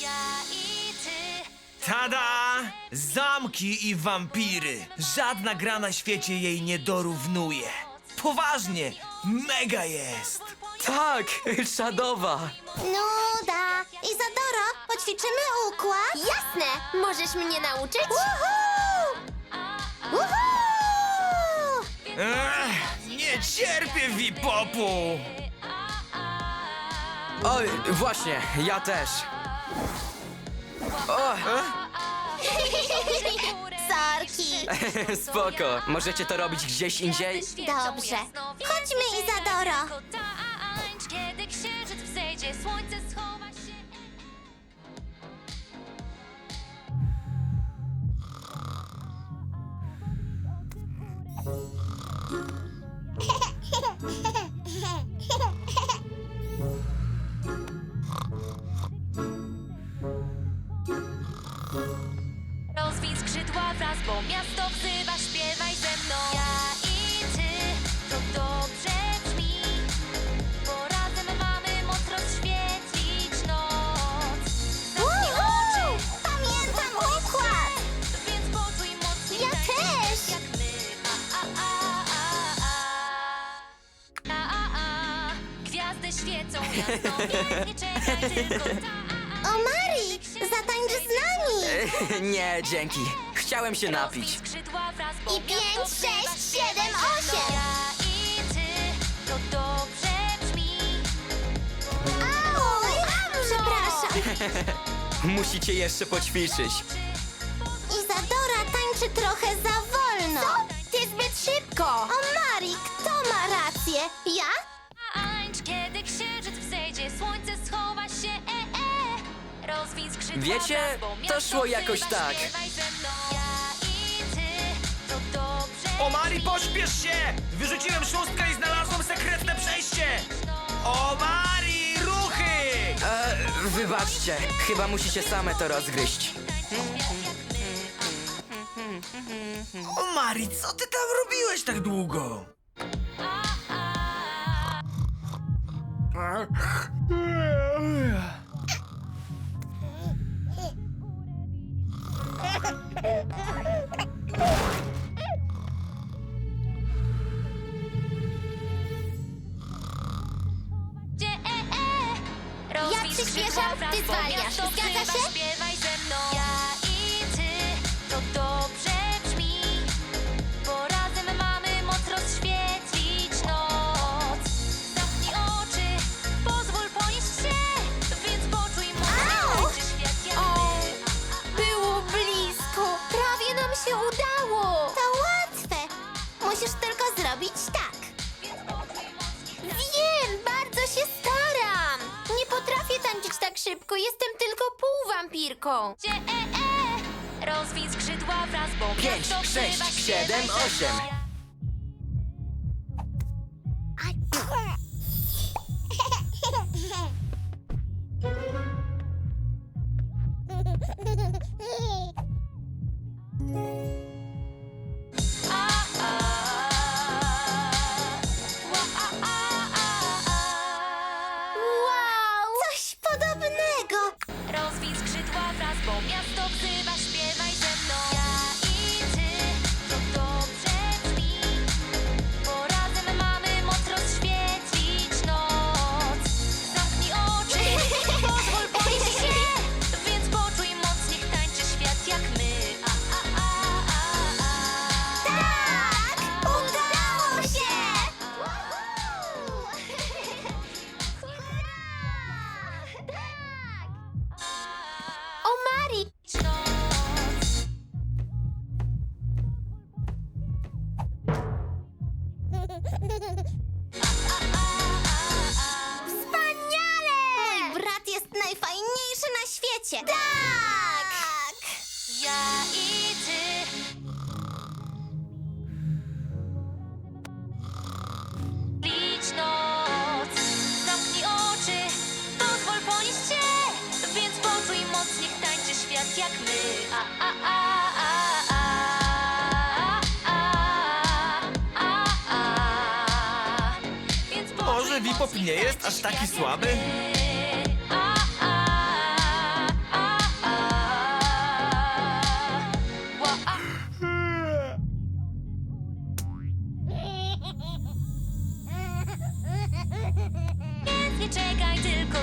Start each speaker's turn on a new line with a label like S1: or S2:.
S1: Ja i ty.
S2: Tada! Zamki i wampiry. Żadna gra na świecie jej nie dorównuje. Poważnie, mega jest.
S3: Tak, czadowa.
S4: Nuda! Izadoro, poćwiczymy układ?
S5: Jasne! Możesz mnie nauczyć?
S4: Woohoo! Woohoo!
S2: Ech, nie cierpię wipopu.
S3: Oj, właśnie, ja też. O,
S4: Sorki!
S3: spoko. Możecie to robić gdzieś indziej?
S4: Dobrze. Chodźmy, Izadoro.
S1: Wraz, bo miasto wzywa, śpiewaj ze mną. Ja i ty, to dobrze brzmi, bo razem mamy moc rozświetlić noc. Zamknij oczy!
S4: Pamiętam układ!
S1: więc poczuj mocniej
S4: Ja
S1: tańczyć
S4: też.
S1: jak my. A, a, a, a, a. A, a, a. Gwiazdy świecą jasno, więc nie czekaj tylko ta.
S4: O, Mari! Zatańcz z nami!
S3: Nie, dzięki. Chciałem się napić.
S4: I pięć, sześć, siedem,
S1: mną.
S4: osiem.
S1: Ja i ty, to dobrze brzmi.
S4: Au! Przepraszam.
S3: Musicie jeszcze poćwiczyć.
S4: Izadora tańczy trochę za wolno. Co? Ty zbyt szybko. O, Mari, kto ma rację? Ja?
S1: Kiedy księżyc wzejdzie, słońce schowa się, e, e. Rozwij skrzydła
S3: Wiecie,
S1: wraz, bo
S3: to
S1: miasto
S3: szło jakoś tak.
S1: śpiewaj dobrze
S2: O Mari,
S1: brzmi.
S2: pośpiesz się! Wyrzuciłem szóstkę i znalazłem sekretne przejście! O Mari, ruchy!
S3: E, wybaczcie, chyba musicie same to rozgryźć.
S2: O Mari, co ty tam robiłeś tak długo?
S1: Wraz,
S4: ty zwalniasz. Zgadza się?
S1: Śpiewaj ze mną. Ja i ty, to dobrze brzmi, bo razem mamy moc rozświetlić noc. Zamknij oczy, pozwól ponieść się, więc poczuj
S4: Au!
S1: świat jak
S5: O,
S1: my.
S5: Było blisko! Prawie nam się udało!
S4: To łatwe. Musisz tylko zrobić tak.
S5: Szybko, jestem tylko półwampirką.
S1: Gdzie, e, e. Rozwij skrzydła wraz, bo
S3: Pięć,
S1: miasto
S3: sześć,
S1: wzywa,
S3: siedem,
S1: śpiewaj
S3: osiem.
S4: Wspaniale! Mój brat jest najfajniejszy na świecie. Tak!
S1: Ja i ty. Licz noc, zamknij oczy, pozwól ponieść się, więc poczuj moc, niech tańczy świat jak my. A, a, a,
S2: Może Wipop nie jest aż taki słaby?
S1: Czekaj tylko